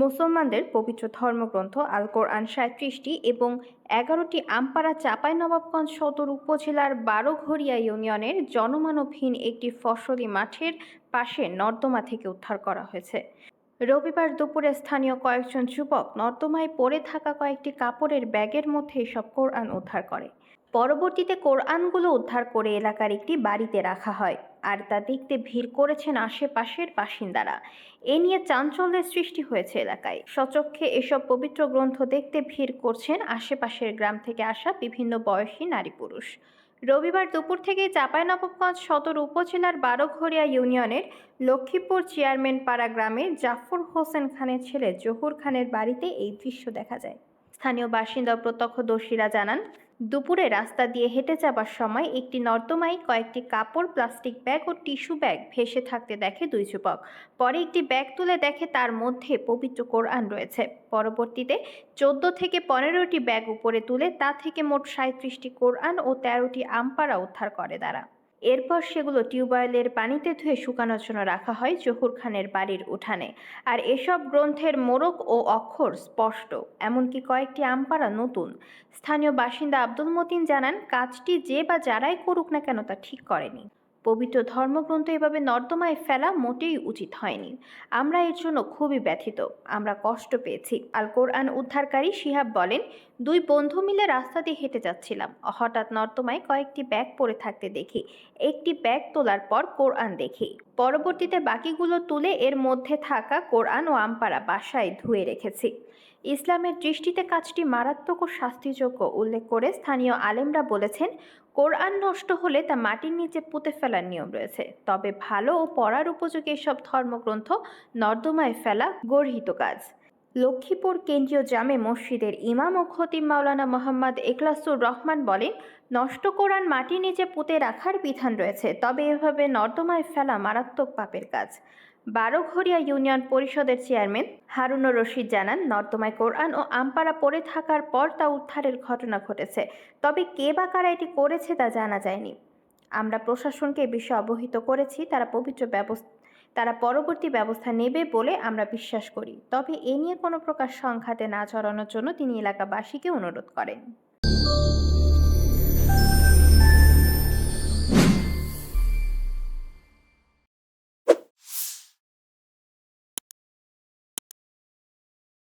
মুসলমানদের পবিত্র ধর্মগ্রন্থ আল কোরআন সাঁত্রিশটি এবং এগারোটি আমপাড়া চাঁপাইনবাবগঞ্জ সদর উপজেলার বারোঘরিয়া ইউনিয়নের জনমানবহীন একটি ফসলি মাঠের পাশে নর্দমা থেকে উদ্ধার করা হয়েছে। রবিবার দুপুরে স্থানীয় কয়েকজন যুবক নর্দমায় পড়ে থাকা কয়েকটি কাপড়ের ব্যাগের মধ্যে সব কোরআন উদ্ধার করে। পরবর্তীতে কোরআনগুলো উদ্ধার করে এলাকার একটি বাড়িতে রাখা হয় আর তা দেখতে ভিড় করেছেন আশেপাশের বাসিন্দারা। এ নিয়ে চাঞ্চল্যের সৃষ্টি হয়েছে এলাকায়। সচক্ষে এসব পবিত্র গ্রন্থ দেখতে ভিড় করছেন আশেপাশের গ্রাম থেকে আসা বিভিন্ন বয়সী নারী পুরুষ। রবিবার দুপুর থেকে চাঁপাইনবাবগঞ্জ সদর উপজেলার বারোঘরিয়া ইউনিয়নের লক্ষ্মীপুর চেয়ারম্যান পাড়া গ্রামে জাফর হোসেন খানের ছেলে জহুর খানের বাড়িতে এই দৃশ্য দেখা যায়। স্থানীয় বাসিন্দা প্রত্যক্ষদর্শীরা জানান দুপুরে রাস্তা দিয়ে হেঁটে যাবার সময় একটি নর্দমায় কয়েকটি কাপড়, প্লাস্টিক ব্যাগ ও টিস্যু ব্যাগ ভেসে থাকতে দেখে দুই যুবক। পরে একটি ব্যাগ তুলে দেখে তার মধ্যে পবিত্র কোরআন রয়েছে। পরবর্তীতে চোদ্দ থেকে পনেরোটি ব্যাগ উপরে তুলে তা থেকে মোট সাঁত্রিশটি কোরআন ও তেরোটি আমপাড়া উদ্ধার করে তারা। এরপর সেগুলো টিউবওয়েলের পানিতে ধুয়ে শুকানোর জন্য রাখা হয় জহুর খানের বাড়ির উঠানে। আর এসব গ্রন্থের মোরক ও অক্ষর স্পষ্ট, এমনকি কয়েকটি আমপাড়া নতুন। স্থানীয় বাসিন্দা আব্দুল মতিন জানান, কাজটি যে বা যারাই করুক না কেন তা ঠিক করেনি। পবিত্র ধর্মগ্রন্থ এভাবে নর্দমায় ফেলা মোটেই উচিত হয়নি। আমরা এর জন্য খুবই ব্যথিত। আমরা কষ্ট পেয়েছি। আল কোরআন উদ্ধারকারী শিহাব বলেন, দুই বন্ধু মিলে রাস্তা দিয়ে হেঁটে যাচ্ছিলাম। হঠাৎ নর্দমায় কয়েকটি ব্যাগ পড়ে থাকতে দেখি। একটি ব্যাগ তোলার পর কোরআন দেখি। পরবর্তীতে বাকিগুলো তুলে এর মধ্যে থাকা কোরআন ও আমপাড়া বাসায় ধুয়ে রেখেছি। ইসলামের দৃষ্টিতে কাজটি মারাত্মক ও শাস্তিযোগ্য, উল্লেখ করে স্থানীয় আলেমরা বলেছেন কোরআন নষ্ট হলে তা মাটির নিচে পুঁতে ফেলার নিয়ম রয়েছে। তবে ভালো ও পড়ার উপযোগী এসব ধর্মগ্রন্থ নর্দমায় ফেলা গর্হিত কাজ। লক্ষ্মীপুর কেন্দ্রীয় জামে মসজিদের ইমাম ও খতিব মাওলানা মোহাম্মদ এখলাসুর রহমান বলেন, নষ্ট কোরআন মাটির নিচে পুঁতে রাখার বিধান রয়েছে, তবে এভাবে নর্দমায় ফেলা মারাত্মক পাপের কাজ। বারোঘরিয়া ইউনিয়ন পরিষদের চেয়ারম্যান হারুনুর রশিদ জানান, নর্দমায় কোরআন ও আমপাড়া পড়ে থাকার পর তা উদ্ধারের ঘটনা ঘটেছে। তবে কে বা কারা এটি করেছে তা জানা যায়নি। আমরা প্রশাসনকে এ বিষয়ে অবহিত করেছি, তারা পবিত্র ব্যবস্থা, তারা পরবর্তী ব্যবস্থা নেবে বলে আমরা বিশ্বাস করি। তবে এ নিয়ে কোনো প্রকার সংঘাতে না জড়ানোর জন্য তিনি এলাকাবাসীকে অনুরোধ করেন।